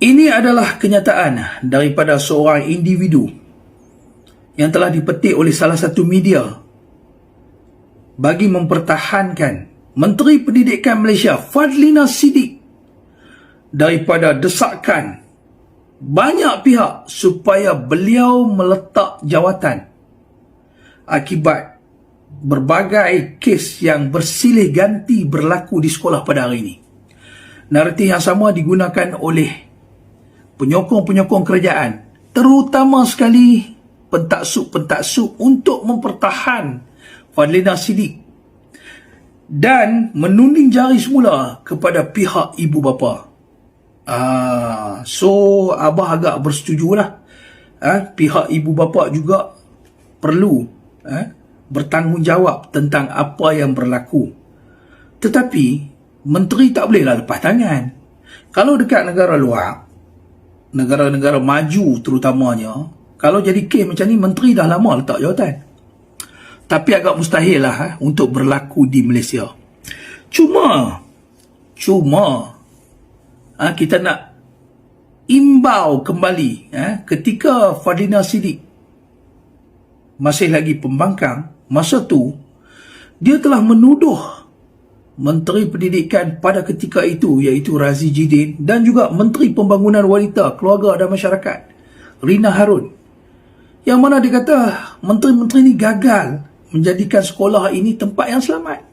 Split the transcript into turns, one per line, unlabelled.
Ini adalah kenyataan daripada seorang individu yang telah dipetik oleh salah satu media bagi mempertahankan Menteri Pendidikan Malaysia Fadlina Siddiq daripada desakan banyak pihak supaya beliau meletak jawatan akibat berbagai kes yang bersilih ganti berlaku di sekolah pada hari ini. Naratif yang sama digunakan oleh penyokong-penyokong kerajaan terutama sekali pentaksub-pentaksub untuk mempertahan Fadlina Sidik dan menunding jari semula kepada pihak ibu bapa. Ah, so abah agak bersetujulah. Ah, pihak ibu bapa juga perlu ah, bertanggungjawab tentang apa yang berlaku. Tetapi menteri tak bolehlah lepas tangan. Kalau dekat negara luar, negara-negara maju terutamanya, kalau jadi kes macam ni, menteri dah lama letak jawatan. Tapi agak mustahil lah ha, untuk berlaku di Malaysia. Cuma, cuma, ha, kita nak imbau kembali ha, ketika Fadina Sidik masih lagi pembangkang, masa tu, dia telah menuduh Menteri Pendidikan pada ketika itu iaitu Razi Jidin dan juga Menteri Pembangunan Wanita, Keluarga dan Masyarakat Rina Harun yang mana dia kata menteri-menteri ini gagal menjadikan sekolah ini tempat yang selamat.